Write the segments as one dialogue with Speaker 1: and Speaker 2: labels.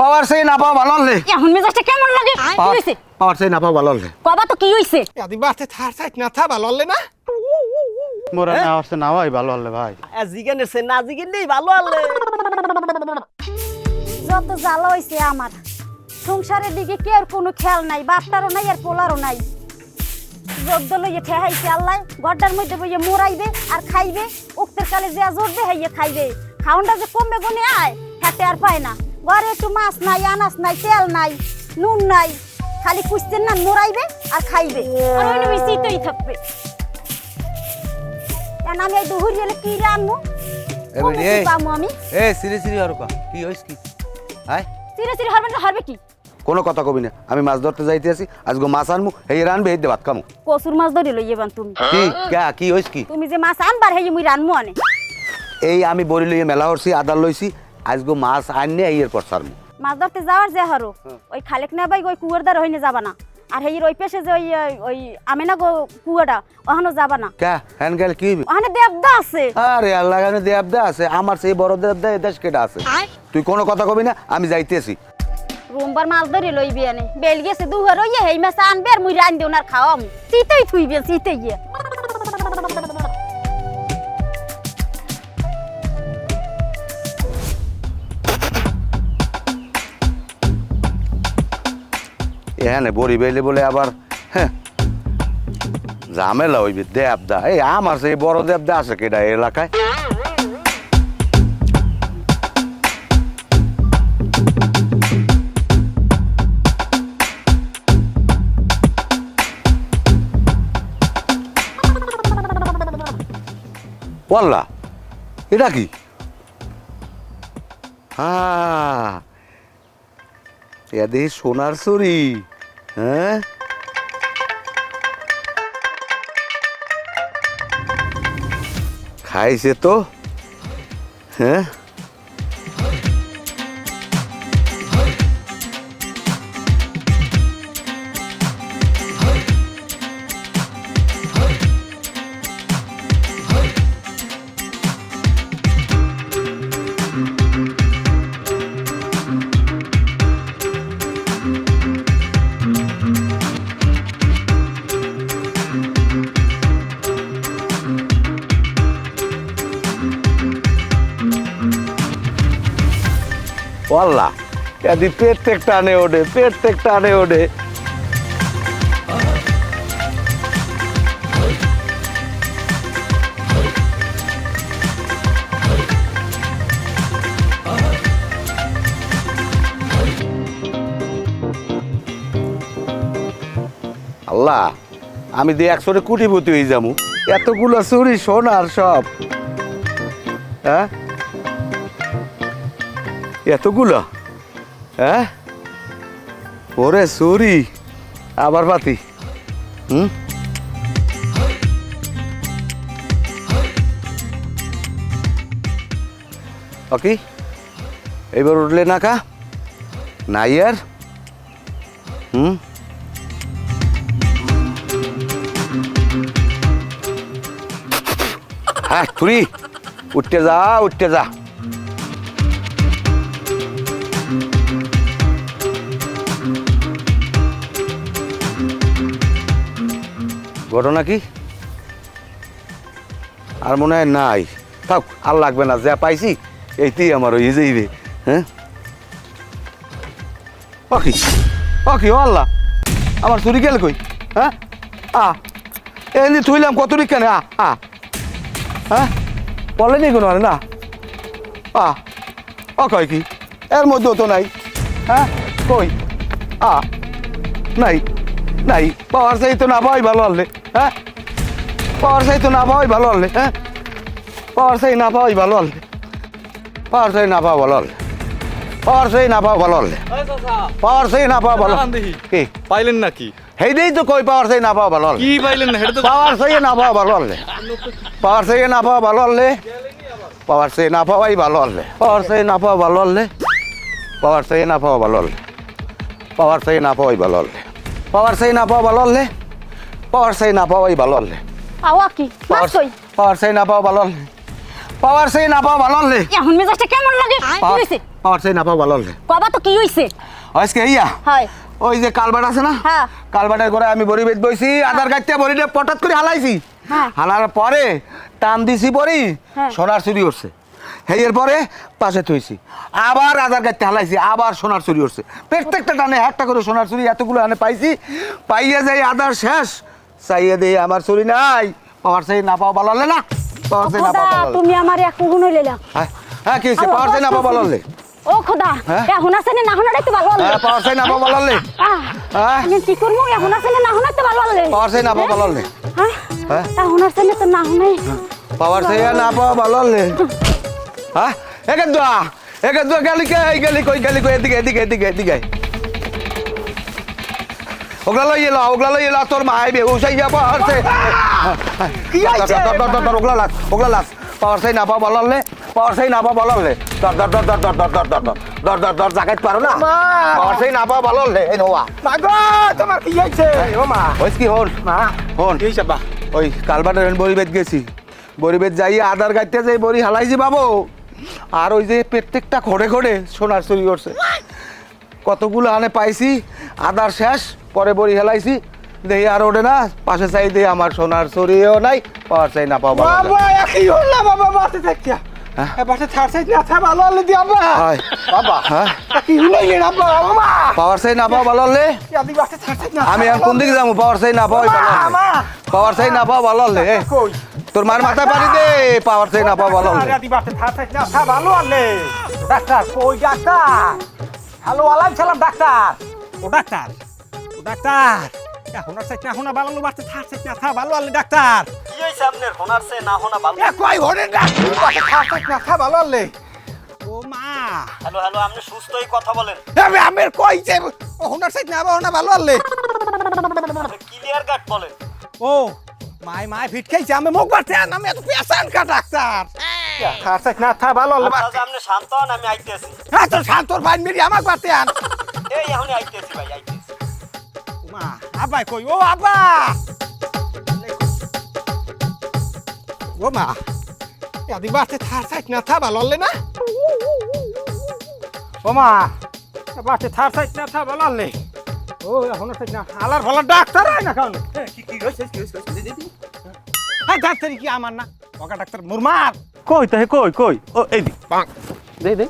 Speaker 1: পাওয়ার সেই না পাওয়া ভালো হলে।
Speaker 2: এখন মেজাজটা কেমন লাগে? কি হইছে?
Speaker 1: পাওয়ার সেই না পাওয়া ভালো হলে।
Speaker 2: কবা তো কি হইছে?
Speaker 3: আদি বাতে থার সাইড না থা ভালো হলে না?
Speaker 1: মোরা না আসছে না ভাই ভালো হলে ভাই।
Speaker 4: সে না জিগেন নেই ভালো
Speaker 2: যত জ্বালা হইছে আমার সংসারের দিকে কেউ কোনো খেয়াল নাই বাপটারও নাই আর পোলারও নাই। জোদ্দ লইয়ে ঠেহাইছে আল্লাহ গড্ডার মধ্যে বইয়ে মোরাইবে আর খাইবে উক্তের কালে যে জোর দে হাইয়ে খাইবে। খাউনটা যে কমবে গুনে আয় হাতে আর পায় না। ঘরে একটু মাছ নাই আনাজ নাই তেল নাই নুন নাই। খালি কুচতেন না মোরাইবে আর খাইবে। আর ওই নবী শীতই থাকবে। এখন আমি এই দুহুরি এলে কি রানবো কোন আমি?
Speaker 1: এ সিরি সিরি আর কা। কি হইছ কি? হাই
Speaker 2: চিরে চিরে হারবেন না হারবে কি?
Speaker 1: কোনো কথা কবি না। আমি মাছ ধরতে যাইতে আছি আজকে মাছ আনমু এই রানবে এই দে ভাত খামু।
Speaker 2: কসুর মাছ ধরে লইয়ে বান তুমি।
Speaker 1: কি কা কি হইছ কি?
Speaker 2: তুমি যে মাছ আনবার হেই মুই রানমু আনে।
Speaker 1: এই আমি বড়ি লইয়ে মেলা হরছি আদার লইছি আজকে মাছ আননে এরপর সারমু
Speaker 2: মাছ ধরতে যাওয়ার যে হারো ওই খালেক না ভাই ওই কুয়ার দ্বার হইনে যাবা না। আর হেই ওই পেশে যে ওই ওই আমি না গো কুয়াটা ওখানে যাবা না।
Speaker 1: কা? হ্যান গেল কি
Speaker 2: ওখানে দেবদা আছে।
Speaker 1: আরে আল্লাহ গানে দেবদা আছে। আমার সেই বড় দেবদা এই দেশ কেটা আছে? তুই কোনো কথা কবি না আমি যাইতেছি।
Speaker 2: রোমবার মাছ ধরে লইবি আনে বেল গেছে দুহার ওই হেই মাছ আনবে আর মুই রান দেও না খাওয়াম। চিতেই থুইবে চিতেই গিয়ে।
Speaker 1: এখানে বড়ি বেলে বলে আবার হ্যাঁ ঝামেলা হইবে, দেবদা। এই আমার সেই বড় দেবদা আছে কেডা এলাকায়? ওয়াল্লা, এটা কি? হ্যাঁ এদের সোনার চুরি হ্যাঁ? খাইছে তো? হ্যাঁ? থেকে টানে ওঠে পেট থেকে টানে ওঠে। আল্লাহ, আমি দিয়ে একশোরে কুটিপতি হয়ে যাব। এতগুলো চুরি, সোনার সব। হ্যাঁ? এতগুলো? হ্যাঁ? ওরে চুরি আবার পাতি হুম? ওকে এবার উঠলে না কা? নাই আর? হুম? হ্যাঁ তুই উঠতে যা উঠতে যা। ঘটনা কি? আর মনে হয় নাই। থাক, আর লাগবে না, যা পাইছি, এইতেই আমার হয়ে যাইবে হ্যাঁ? পাখি পাখি আল্লাহ, আমার চুরি গেল কই? হ্যাঁ? আ এমনি থুইলাম, কত কেন? আ আ হ্যাঁ? বলেনি কোনো না? আ, ও কয় কি? এর মধ্যেও তো নাই হ্যাঁ? কই? আ, নাই নাই, পাওয়ার চাই তো না পাই ভালো হলে হ্যাঁ পাওয়ার চাই তো না পাওয়াই ভালো হলে হ্যাঁ পাওয়ার চাই না পাওয়াই ভালো হলে পাওয়ার চাই না পাওয়া ভালো হলে পাওয়ার চাই না পাওয়া ভালো হলে পাওয়ার চাই না পাওয়া ভালো
Speaker 5: দেখি
Speaker 1: কি
Speaker 5: পাইলেন নাকি
Speaker 1: হেই দেই তো কই পাওয়ার চাই না পাওয়া ভালো হলে
Speaker 5: কি পাইলেন না সেটা তো
Speaker 1: পাওয়ার চাই না পাওয়া ভালো হলে পাওয়ার চাই না পাওয়া ভালো হলে পাওয়ার চাই না পাওয়াই ভালো হলে পাওয়ার চাই না পাওয়া ভালো হলে পাওয়ার চাই না পাওয়া ভালো হলে পাওয়ার চাই না পাওয়াই ভালো হলে পাওয়ার চাই না পাওয়া ভালো হলে পাওয়ার চাই না পাওয়াই ভালো হলে
Speaker 2: আওয়া কি? মাছ কই?
Speaker 1: পাওয়ার চাই না পাওয়া ভালো হলে পাওয়ার চাই না পাওয়া ভালো হলে
Speaker 2: এখন মেজাজটা কেমন লাগে? কি
Speaker 1: পাওয়ার
Speaker 2: হইছে?
Speaker 1: পাওয়ার চাই না পাও ভালো হলে
Speaker 2: কবা তো কি হইছে?
Speaker 1: আজকে ইয়া?
Speaker 2: হয়।
Speaker 1: ওই যে কালবাট আছে না?
Speaker 2: হ্যাঁ।
Speaker 1: কালবাটের করে আমি বড়ি বেচ বইছি আধার কার্ডটা বড়িটা পটাত করে হালাইছি।
Speaker 2: হ্যাঁ।
Speaker 1: হালার পরে টান দিছি পরি
Speaker 2: হ্যাঁ।
Speaker 1: সোনার চুরি উঠছে হেয়ের পরে পাশে থইছি। আবার আধার কার্ডটা হালাইছি আবার সোনার চুরি উঠছে প্রত্যেকটা টানে একটা করে সোনার চুরি এতগুলো আনে পাইছি পাইয়া যাই আধার শেষ। চাইয়ে দেই আমার চুরি নাই। পাওয়ার চাই না পাওয়া ভালো না পাওয়ার চাই না পাওয়া ভালো
Speaker 2: তুমি আমার এক গুণ লইলা
Speaker 1: হ্যাঁ হ্যাঁ কি হয়েছে? পাওয়ার চাই না পাওয়া ভালো
Speaker 2: ও খোদা
Speaker 1: হ্যাঁ?
Speaker 2: এখন আছে না না হনাটাই তো ভালো
Speaker 1: হ্যাঁ পাওয়ার চাই না পাওয়া ভালো হ্যাঁ?
Speaker 2: আমি কি করব? এখন আছে না না হনাই তো ভালো হলে।
Speaker 1: পাওয়ার চাই না পাওয়া ভালো হলে।
Speaker 2: হ্যাঁ?
Speaker 1: হ্যাঁ?
Speaker 2: এখন আছে না তো না
Speaker 1: পাওয়ার চাই না পাওয়া ভালো হ্যাঁ? একে দোয়া একে দোয়া গেলি কে? গেলি কই গেলি কই? এদিকে এদিকে এদিকে এদিকে। ওগুলা লই এলো ওগুলা লই এলো তোর মা আইবে উসাই যা পাওয়ার চাই
Speaker 3: কি হয়েছে?
Speaker 1: ধর ধর ধর ধর ওগুলা লাগ ওগুলা লাগ পাওয়ার চাই না পাওয়া ভালো হলে পাওয়ার চাই না পাওয়া ভালো হলে ধর ধর ধর ধর ধর ধর ধর ধর ধর ধর ধর ধর জাগাইতে পারো না। পাওয়ার চাই না পাওয়া ভালো হলে এই নোয়া
Speaker 3: মা গো তোমার কি হয়েছে ও মা
Speaker 1: ওই কি হন
Speaker 3: মা
Speaker 1: হন
Speaker 3: কি হয়েছে বা
Speaker 1: ওই কালবাটের বরিবেদ গেছি বরিবেদ যাই আধার কাটতে যাই বড়ি হালাইছি বাবু আর ওই যে প্রত্যেকটা খড়ে খড়ে সোনার চুরি করছে কতগুলো আনে পাইছি আদার শেষ পরে বড়ি হেলাইছি। দেখি আর ওঠে না পাশে চাই দিয়ে আমার সোনার চুরিও নাই পাওয়ার চাই না পাওয়া
Speaker 3: বাবা কি হল বাবা
Speaker 1: আমি কোন দিকে যাব? পাওয়ার চাই না
Speaker 3: হ্যাঁ?
Speaker 1: পাওয়ার চাই না পাওয়া ভালো হলে তোর মার মাথা পারি দে পাওয়ার চাই না পাওয়া ভালো হলে।
Speaker 3: Doctor doctor. ও ডাক্তার। ডাক্তার। এখন আর সাইড না ভালো হলো বাসে ছাড় সাইড না থা ভালো হলে ডাক্তার।
Speaker 4: কি হইছে আপনার হোনার সে না হোনা ভালো
Speaker 3: এ কই হরে ডাক্তার ছাড় সাইড না থা ভালো ও মা।
Speaker 4: হ্যালো হ্যালো আপনি সুস্থই কথা বলেন।
Speaker 3: আমি আমের কইছে ও হুনার সাইড না বাবা না ভালো হলে
Speaker 4: ক্লিয়ার কাট বলেন।
Speaker 3: ও মাই মাই ফিট খাইছে আমি মুখ বাড়তে আন আমি এত কা ডাক্তার। খার সাইড না থা ভালো
Speaker 4: যে আপনি শান্ত হন আমি আইতেছি।
Speaker 3: হ্যাঁ তোর শান্তর ভাই মেরি আমাক বাড়তে আন।
Speaker 4: এই এখনই আইতেছি ভাই আইতেছি।
Speaker 3: মা আব্বাই কই ও আব্বা ও মা এদি বাড়তে থার সাইড না থা ভালো না ও মা বাড়তে থার সাইড না থা ভালো হলে ও এখন সাইড না আলার ভালো ডাক্তার হয় না কারণ কি কি হইছে কি হইছে দিদি হ্যাঁ ডাক্তার কি আমার না ওকা ডাক্তার মুরমার
Speaker 5: কই তাহে কই কই ও এই দি দে দে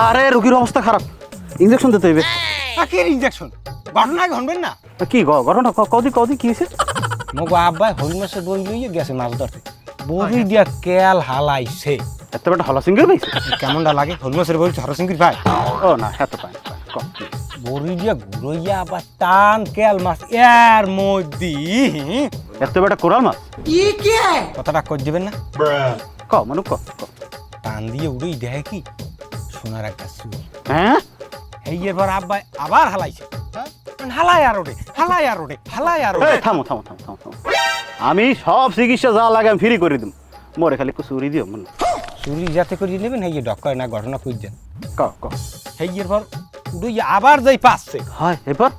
Speaker 5: আরে রোগীর অবস্থা খারাপ ইঞ্জেকশন দিতে হইবে
Speaker 3: আকের ইনজেকশন ঘটনা ঘনবেন না?
Speaker 5: কি গ- ঘটনা? ক- কদি কদি কি হয়েছে
Speaker 3: মগো আব্বাই হল মাসে বই লইয়ে গেছে মাছ ধরতে বড়ি দিয়া কেল হালাইছে।
Speaker 5: এত বেটা হলা সিঙ্গেল পাইছে?
Speaker 3: কেমনটা লাগে? হল মাসের বই হরসিংকির ভাই
Speaker 5: ও না এত পাই কম
Speaker 3: বড়ি দিয়া ঘুরইয়া আবার টান কেল মাছ এর মধ্যে।
Speaker 5: এত বেটা কোরাল মাছ?
Speaker 3: কথাটা কই দিবেন না?
Speaker 5: ক মানু ক ক।
Speaker 3: টান দিয়ে উড়েই দেয় কি? সোনার একটা সুর
Speaker 5: হ্যাঁ
Speaker 3: এই এবার আব্বাই আবার হালাইছে? হালাই আর ওঠে হালাই আর ওঠে হালাই আর
Speaker 5: এই, থামো থামো থামো থামো থামো। আমি সব চিকিৎসা যা লাগে আমি ফ্রি করে দিম। মোরে খালি একটু চুরি দিও মনে
Speaker 3: চুরি যাতে করে নেবেন এই ডক করে না ঘটনা দেন
Speaker 5: ক ক।
Speaker 3: এই এবার উড়েই আবার যাই পাচ্ছে।
Speaker 5: হয় এবার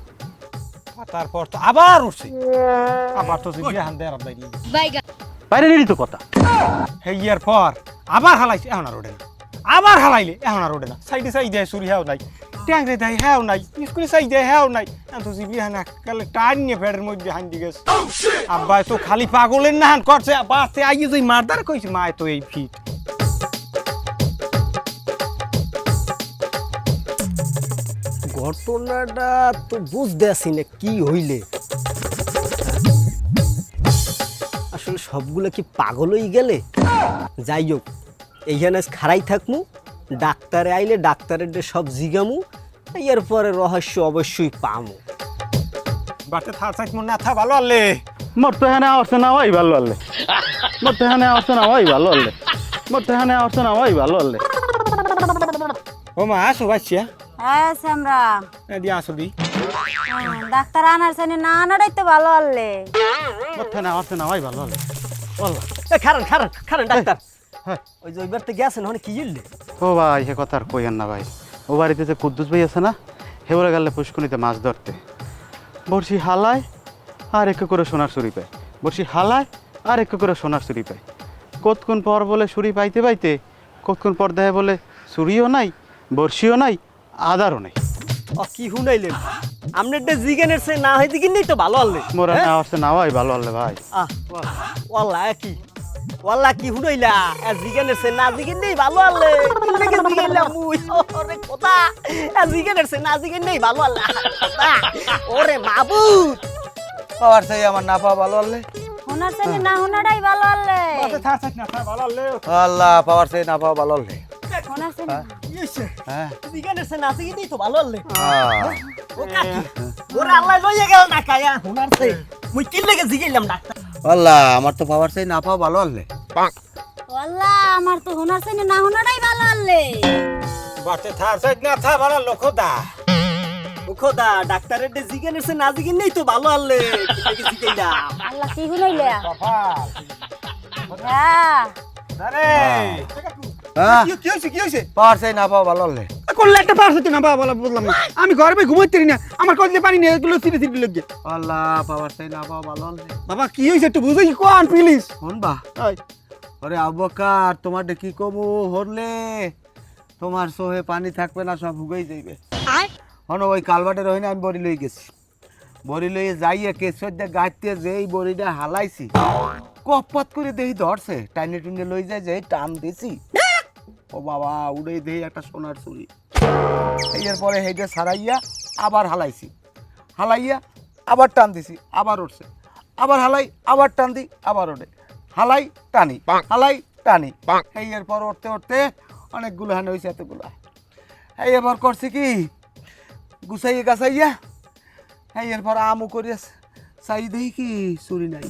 Speaker 3: তারপর তো আবার উঠছে। আবার তো জিবি হান দেয় দিয়ে।
Speaker 5: বাইরে নিলি তো কথা।
Speaker 3: হেইয়ার পর আবার হালাইছে এখন আর ওঠে না। আবার হালাইলে এখন আর ওঠে না। সাইডে সাইড সুরি হ্যাও নাই। ট্যাংরে দেয় হ্যাও নাই স্কুলে সাইড দেয় নাই জিবি হান কালে টান নিয়ে ফেডের মধ্যে গেছে আব্বাই তো খালি পাগলের না হান করছে তুই মারদার কইছে তো এই ফিট
Speaker 4: ঘটনাটা তো বুঝতে আসি না কি হইলে আসলে সবগুলো কি পাগল হয়ে গেলে? যাই হোক, এইখানে খাড়াই থাকমু। ডাক্তারে আইলে ডাক্তারের সব জিগামু এরপরে রহস্য অবশ্যই পামু।
Speaker 3: বাসতে থার সাইড মনে না থা ভালো আলে।
Speaker 5: মোর তো হ্যাঁ আসছে না ওই ভালো আল্লে মোর তো হ্যাঁ আসছে না ওই ভালো আল্লে মোর তো হ্যাঁ আসছে না ওই ভালো আল্লে
Speaker 3: ও মা আসো বাচ্চা।
Speaker 2: হ্যাঁ সামরা
Speaker 3: এদি আসো দি।
Speaker 2: ডাক্তার আনার সামনে না আনারাই তো ভালো হলে
Speaker 5: মোর তো হ্যাঁ আসছে না ওই ভালো আল্লে বললা
Speaker 4: এ, খারান খারান খারান ডাক্তার। ওই যে ওইবার তো গেছেন ওখানে কি ইল্লে
Speaker 5: ও ভাই হে কথা আর কইয়েন না ভাই। ও বাড়িতে যে কুদ্দুস ভাই আছে না হে বলে গেলে পুষ্কুনিতে মাছ ধরতে। বড়শি হালায় আর একটু করে সোনার চুরি পায়। বড়শি হালায় আর একটু করে সোনার চুরি পায়। কতক্ষণ পর বলে চুরি পাইতে পাইতে কতক্ষণ পর দেয় বলে চুরিও নাই বর্ষিও নাই আদারও নাই।
Speaker 4: ও কি হুনাইলেন আপনার একটা জিগানের সে না হয় দিকে নেই তো ভালো হলে
Speaker 5: মোরা না আসছে না ভাই ভালো হলে ভাই।
Speaker 4: আহ ওয়াল্লা কি? ওয়াল্লা কি হুনাইলা জিগানের সে না জিগেন নেই ভালো হলে লেগে জিগাইলাম মুই? ওরে কথা জিগানের সে না জিগেন নেই ভালো হল্লা ওরে মাবুদ
Speaker 1: পাওয়ার চাই আমার না পাওয়া ভালো আল্লাহ
Speaker 2: হোনার চাইলে না হোনাটাই ভালো আল্লে
Speaker 3: থাক থাক না ভালো হলে
Speaker 1: আল্লাহ পাওয়ার চাই না পাওয়া ভালো আল্লাহ
Speaker 2: হোনার
Speaker 1: হ্যাঁ?
Speaker 4: জিগানের সে না জিগেন নেই তো ভালো হলে ও কাকি ওরে আল্লাহ লইয়া গেল না কায়া হুনার সে মুই কি লেগে ডাক্তার।
Speaker 1: আল্লাহ আমার তো পাওয়ার চাই না পাওয়া ভালো আল্লাহ
Speaker 2: আল্লাহ আমার তো হোনার চাইলে না হোনাটাই ভালো আল্লে
Speaker 3: বাতে থাক সাইড না থাক ভালো লোক দা
Speaker 4: খোদা ডাক্তারের ডে জিগানের সে না জিগেন নেই তো ভালো জিগাইলাম
Speaker 2: আল্লাহ কি হুনাইলে? হ্যাঁ।
Speaker 3: আরে।
Speaker 1: হ্যাঁ।
Speaker 3: কি হইছে কি হইছে?
Speaker 1: পাওয়ার চাই না পাওয়া ভালো আল্লাহ
Speaker 3: করলে একটা পার হচ্ছে না বাবা বলা বললাম না। আমি ঘরে ঘুমাইতে না। আমার কলজে পানি নেই এগুলো সিটি সিটি লাগে
Speaker 1: আল্লাহ পাওয়ার চাই না পাওয়া ভালো
Speaker 3: বাবা কি হইছে একটু বুঝাই কোন প্লিজ
Speaker 1: হন বা। ওরে আবকার তোমার কি কমু হরলে তোমার সোহে পানি থাকবে না সব হুগেই যাইবে। হন ওই কালবাটের হইনে আমি বড়ি লই গেছি। বড়ি লইয়ে যাইয়ে কেশর দিয়ে গাইতে যেই বড়িটা হালাইছি কপত করে দেহি ধরছে টাইনে টুনে লই যায় যে টান দিছি। ও বাবা উড়ে দেহি একটা সোনার চুরি এর পরে হেঁটে সারাইয়া আবার হালাইছি। হালাইয়া আবার টান দিছি আবার উঠছে আবার হালাই আবার টান দি আবার ওঠে হালাই টানি হালাই টানি। এই এরপর উঠতে উঠতে অনেকগুলো হানে হয়েছে এতগুলো। এই এবার করছি কি? গুছাইয়ে গাছাইয়া এই এরপর আমও করিয়াছে চাই দেহি কি? চুরি নাই।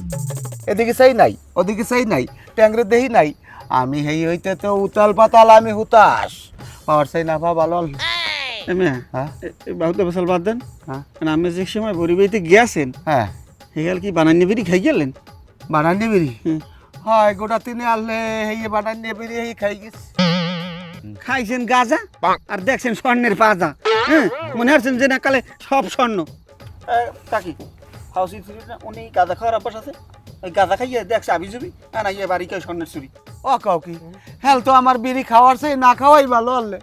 Speaker 1: এদিকে চাই নাই? ওদিকে চাই নাই। ট্যাংরে দেহি নাই। আমি হেই হইতে তো উতাল পাতাল আমি হুতাস পাওয়ার চাই না পা ভালো হল। হ্যাঁ?
Speaker 3: বহুত বছর বাদ দেন।
Speaker 1: হ্যাঁ?
Speaker 3: আমি যে সময় পরিবাহিতে গিয়েছেন
Speaker 1: হ্যাঁ।
Speaker 3: হেগাল কি বানানি বেরি খাই গেলেন?
Speaker 1: বানান নিবিরি
Speaker 3: হুম।
Speaker 1: হয় গোটা তিনি আনলে হেয়ে বানান নিবিরি হেই খাই গেছি।
Speaker 3: খাইছেন গাজা আর দেখছেন স্বর্ণের পাজা হ্যাঁ? মনে হচ্ছেন যে না কালে সব স্বর্ণ। কাকি হাউসি উনি গাঁজা খাওয়ার অভ্যাস আছে? ওই গাঁজা খাইয়ে দেখছে আবি জুবি আর ইয়ে বাড়ি কেউ স্বর্ণের চুরি?
Speaker 1: ও কাউকি হ্যাঁ তো আমার বিড়ি খাওয়ার সেই না খাওয়াই ভালো হলে